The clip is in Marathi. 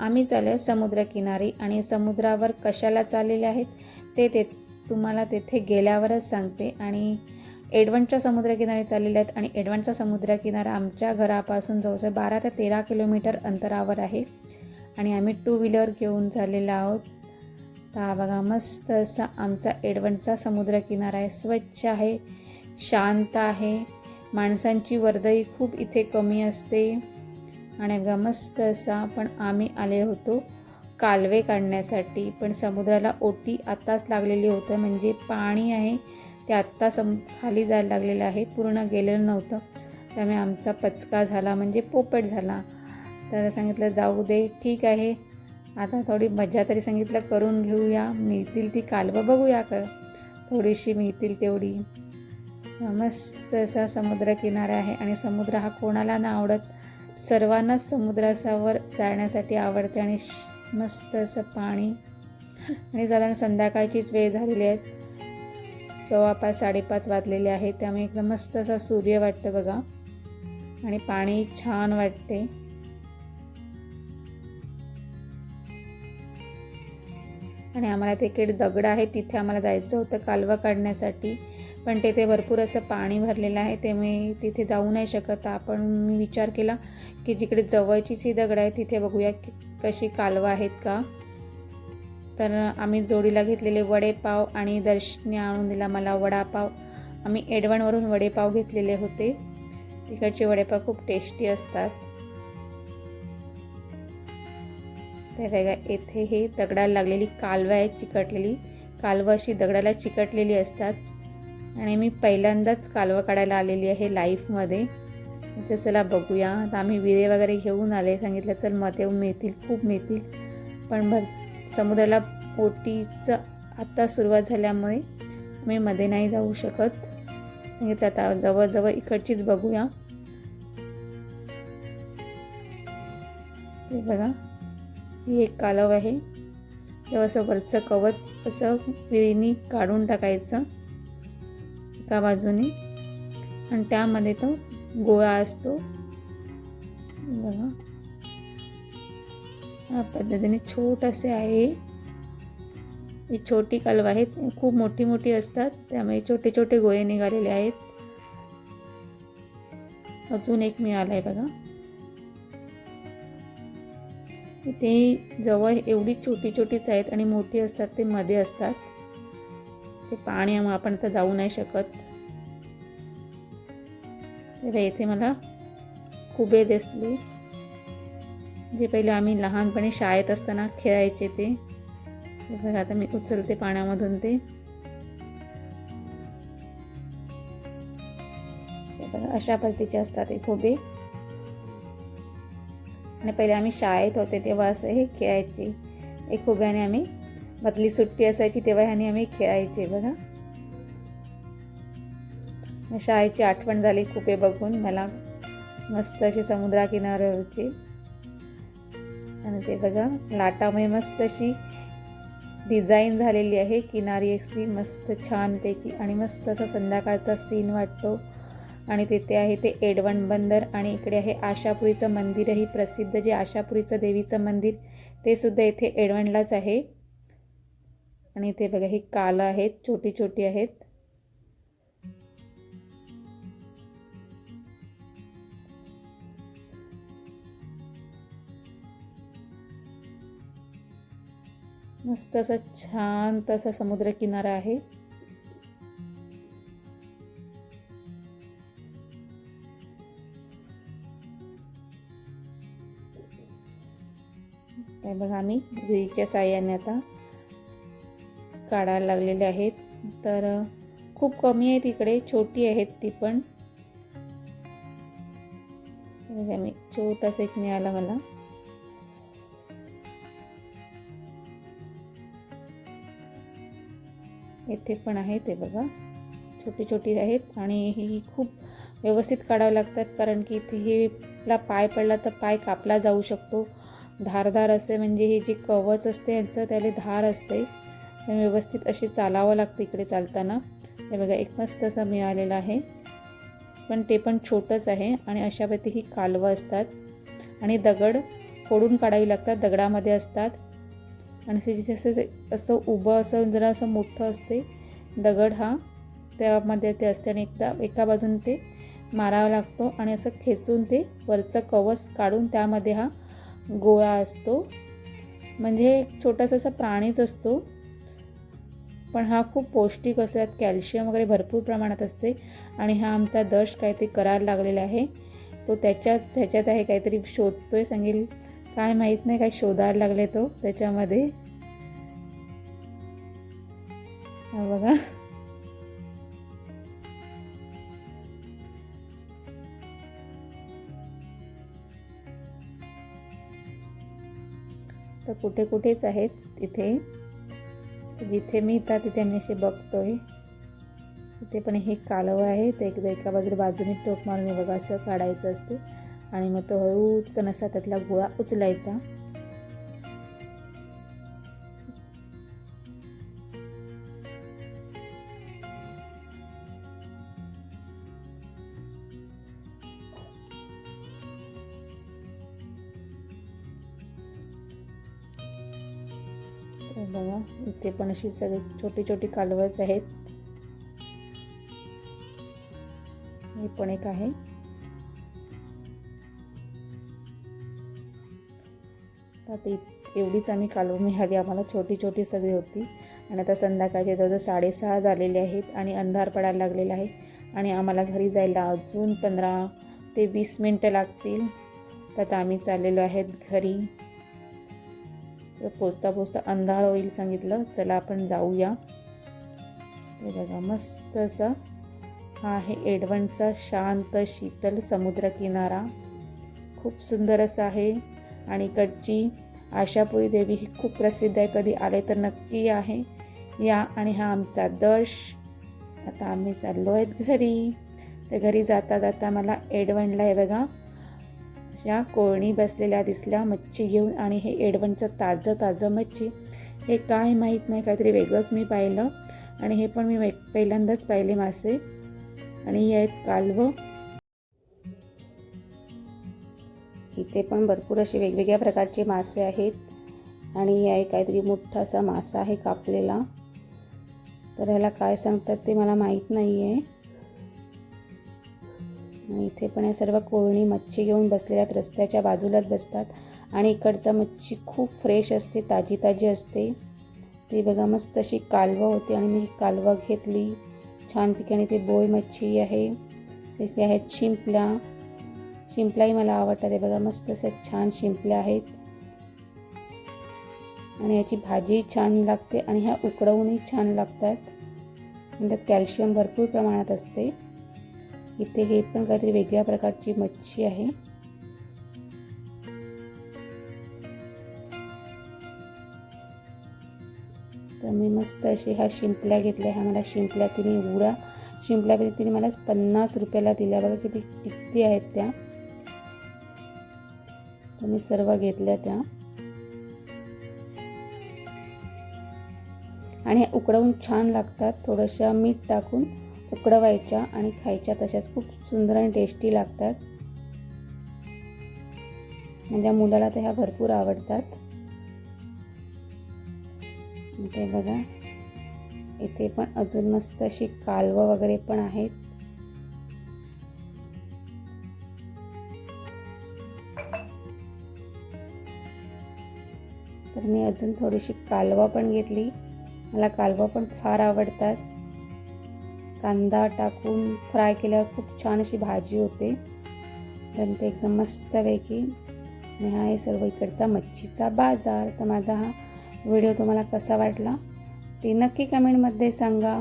आम्ही चाललो समुद्रकिनारी आणि समुद्रावर कशाला चाललेले आहेत ते ते तुम्हाला तेथे गेल्यावरच सांगते. आणि एडवणच्या समुद्रकिनारी चाललेले आहेत आणि एडवणचा समुद्रकिनारा आमच्या घरापासून जवळजवळ बारा ते तेरा किलोमीटर अंतरावर आहे. आणि आम्ही टू व्हीलर घेऊन झालेलो आहोत. तर हा बघा मस्त असा आमचा एडवणचा समुद्रकिनारा आहे. स्वच्छ आहे शांत आहे. माणसांची वर्दई खूप इथे कमी असते. आणि बघा मस्त असा पण आम्ही आले होतो कालवे काढण्यासाठी. पण समुद्राला ओटी आत्ताच लागलेली होतं म्हणजे पाणी आहे ते आत्ता सम खाली जायला लागलेलं आहे पूर्ण गेलेलं नव्हतं. त्यामुळे आमचा पचका झाला म्हणजे पोपट झाला. तर सांगितलं जाऊ दे ठीक आहे. आता थोडी मजा तरी सांगितलं करून घेऊया. मिळतील ती कालवं बघूया का थोडीशी मिळतील तेवढी. मस्त असा समुद्रकिनारा आहे आणि समुद्र हा कोणाला ना आवडत सर्वांनाच समुद्रासावर जाण्यासाठी आवडते आणि श- मस्त असं पाणी. आणि साधारण संध्याकाळचीच वेळ झालेली आहे. सव्वा पाच साडेपाच वाजलेले आहे त्यामुळे एकदम मस्त असा सूर्य वाटतं बघा. आणि पाणी छान वाटते. आणि आम्हाला तिकीट दगड आहे. तिथे आम्हाला जायचं होतं कालवा काढण्यासाठी. पण तेथे भरपूर असं पाणी भरलेलं आहे त्यामुळे तिथे जाऊ नाही शकत. आपण मी विचार केला की जिकडे जवळचीच ही दगड आहे तिथे बघूया की कशी कालवा आहेत का. तर आम्ही जोडीला घेतलेले वडेपाव आणि दर्शनी आणून दिला मला वडापाव. आम्ही एडवणवरून वडेपाव घेतलेले होते. तिकडचे वडेपाव खूप टेस्टी असतात. ते बघा येथे हे दगडाला लागलेली कालवा आहे चिकटलेली. कालवं अशी दगडाला चिकटलेली असतात. आणि मी पहिल्यांदाच कालवं काढायला आलेली आहे लाईफमध्ये. तर चला बघूया. आता आम्ही विरे वगैरे घेऊन आले. सांगितलं चल मते मिळतील खूप मिळतील. पण भर समुद्राला ओटीचं आत्ता सुरुवात झाल्यामुळे मी मध्ये नाही जाऊ शकत. म्हणजे सांगितलं आता जवळजवळ इकडचीच बघूया. हे बघा ही एक कालव आहे. तेव्हा असं वरचं कवच असं विहिरीनी काढून टाकायचं. एका बाजूने आणि त्यामध्ये तो गोळा असतो. बघा. या पद्धतीने छोटसे आहे. ही छोटी कलवा आहेत. खूप मोठी मोठी असतात. त्यामुळे छोटे छोटे गोळे निघालेले आहेत. अजून एक मिळाला आहे बघा. इथे जवळ एवढी छोटी छोटीच आहेत आणि मोठी असतात ते मध्ये असतात. ते पाणी आपण तर जाऊ नाही शकत. तेव्हा इथे मला कुबे दिसले. जे पहिले आम्ही लहानपणी शाळेत असताना खेळायचे ते. बघा आता मी उचलते पाण्यामधून ते. अशा पद्धतीचे असतात हे खुबे आणि पहिले आम्ही शाळेत होते तेव्हा असं हे खेळायचे. एक खुब्याने आम्ही मधली सुट्टी असायची तेव्हा ह्याने आम्ही खेळायचे बघा. शाळेची आठवण झाली कुपे बघून. मला मस्त अशी समुद्राकिनाऱ्यावरची. आणि ते बघा लाटामध्ये मस्त अशी डिझाईन झालेली आहे. किनारी अशी मस्त छानपैकी आणि मस्त असा संध्याकाळचा सीन वाटतो. आणि तिथे आहे ते एडवण बंदर आणि इकडे आहे आशापुरीचं मंदिरही प्रसिद्ध. जे आशापुरीचं देवीचं मंदिर ते सुद्धा इथे एडवणलाच आहे. आणि इथे बघा ही काल आहेत छोटी छोटी आहेत. मस्त असा छान तसा समुद्र किनारा आहे. बघा आम्ही विहिरीच्या साह्याने आता. काढायला लागलेले आहेत. तर खूप कमी आहेत इकडे छोटी आहेत ती पण. बघा मी छोटासा एक मिळाला मला. येथे पण आहे ते बघा. छोटी छोटी आहेत आणि ही खूप व्यवस्थित काढावं लागतात कारण की इथे हे पाय पडला तर पाय कापला जाऊ शकतो. धारधार असते म्हणजे हे जे कवच असते यांचं त्याला धार असते. ते व्यवस्थित अशी चालावं लागतं इकडे चालताना. हे बघा एक मस्त असं मिळालेलं आहे. पण ते पण छोटंच आहे आणि अशा ही कालवं असतात. आणि दगड फोडून काढावी लागतात दगडामध्ये असतात. आणि जिथे असं असं उभं असं जरा असं मोठं असते दगड हा त्यामध्ये ते असते आणि एकदा एका बाजून ते मारावा लागतो आणि असं खेचून ते वरचं कवच काढून त्यामध्ये हा गोळा असतो. म्हणजे एक छोटासा असा प्राणीच असतो. पण हा खूप पौष्टिक असतो यात कॅल्शियम वगैरे भरपूर प्रमाणात असते आणि हा आमचा दश काहीतरी करायला लागलेला आहे. तो त्याच्याच ह्याच्यात आहे काहीतरी शोधतो आहे सांगेल. काय माहीत नाही काय शोधायला लागले तो त्याच्यामध्ये. बघा. तर कुठे कुठेच आहेत तिथे जिथे मी तिथे मी असे बघतोय. तिथे पण हे कालवं आहे. ते एकदा एका बाजूला बाजूने टोक मारून बघा असं काढायचं असते. आणि मग तो हळूच कणसा त्यातला गोळा उचलायचा. बघा इथे पण अशी सगळी छोटी छोटी कालवच आहेत. हे पण एक आहे. आता एवढीच आम्ही कालवं मिळाली. आम्हाला छोटी छोटी सगळी होती. आणि आता संध्याकाळचे जवळजवळ साडेसहा झालेले आहेत आणि अंधार पडायला लागलेला आहे. आणि आम्हाला घरी जायला अजून पंधरा ते वीस मिनटं लागतील. तर आता आम्ही चाललेलो आहेत घरी. पोचता पोचता अंधार होईल सांगितलं. चला आपण जाऊया. ते बघा मस्त असा हा आहे एडवणचा शांत शीतल समुद्रकिनारा. खूप सुंदर असा आहे. आणि इकडची आशापुरी देवी ही खूप प्रसिद्ध आहे. कधी आले तर नक्की आहे. या आणि हा आमचा दश आता आम्ही चाललो आहेत घरी. तर घरी जाता जाता मला एडवणला आहे बघा या कोळणी बसलेल्या दिसल्या मच्छी घेऊन आणि हे एडवणचं ताजं ताजं मच्छी. हे काय माहीत नाही काहीतरी वेगळंच मी पाहिलं. आणि हे पण मी पहिल्यांदाच पाहिले मासे. आणि हे आहेत कालवं. इथे पण भरपूर असे वेगवेगळ्या प्रकारचे मासे आहेत. आणि हे आहे काहीतरी मोठा असा मासा आहे कापलेला. तर ह्याला काय सांगतात ते मला माहीत नाही आहे आणि इथे पण या सर्व कोळणी मच्छी घेऊन बसलेल्या आहेत रस्त्याच्या बाजूलाच बसतात. आणि इकडचं मच्छी खूप फ्रेश असते ताजी ताजी असते. ती बघा मस्त अशी कालवं होती आणि मी कालवा कालवं घेतली. छानपैकी आणि ती बोय मच्छी आहे. तिथे आहेत शिंपल्या शिंपल्याही मला आवडतात. हे बघा मस्त असं छान शिंपल्या आहेत. आणि याची भाजी छान लागते आणि ह्या उकडवूनही छान लागतात. आणि त्यात कॅल्शियम भरपूर प्रमाणात असते. इथे हे पण काहीतरी वेगळ्या प्रकारची मच्छी आहे. तर मी मस्त अशी ह्या शिंपल्या घेतल्या ह्या मला शिंपल्या तिने उडा शिंपल्या तिने मला पन्नास रुपयाला दिल्या. बघा किती किती आहेत त्या. तर मी सर्व घेतल्या त्या. आणि उकडवून छान लागतात. थोडंशा मीठ टाकून उकडवायच्या आणि खायच्या तशाच खूप सुंदर आणि टेस्टी लागतात. माझ्या मुलाला तर ह्या भरपूर आवडतात. ते बघा. इथे पण अजून मस्त अशी कालवं वगैरे पण आहेत. तर मी अजून थोडीशी कालवा पण घेतली. मला कालवा पण फार आवडतात. कांदा टाकून फ्राय केल्यावर खूप छान अशी भाजी होते. तर ते एकदम मस्तपैकी. आणि हा आहे सर्व इकडचा मच्छीचा बाजार. तर माझा हा व्हिडिओ तुम्हाला कसा वाटला ते नक्की कमेंटमध्ये सांगा.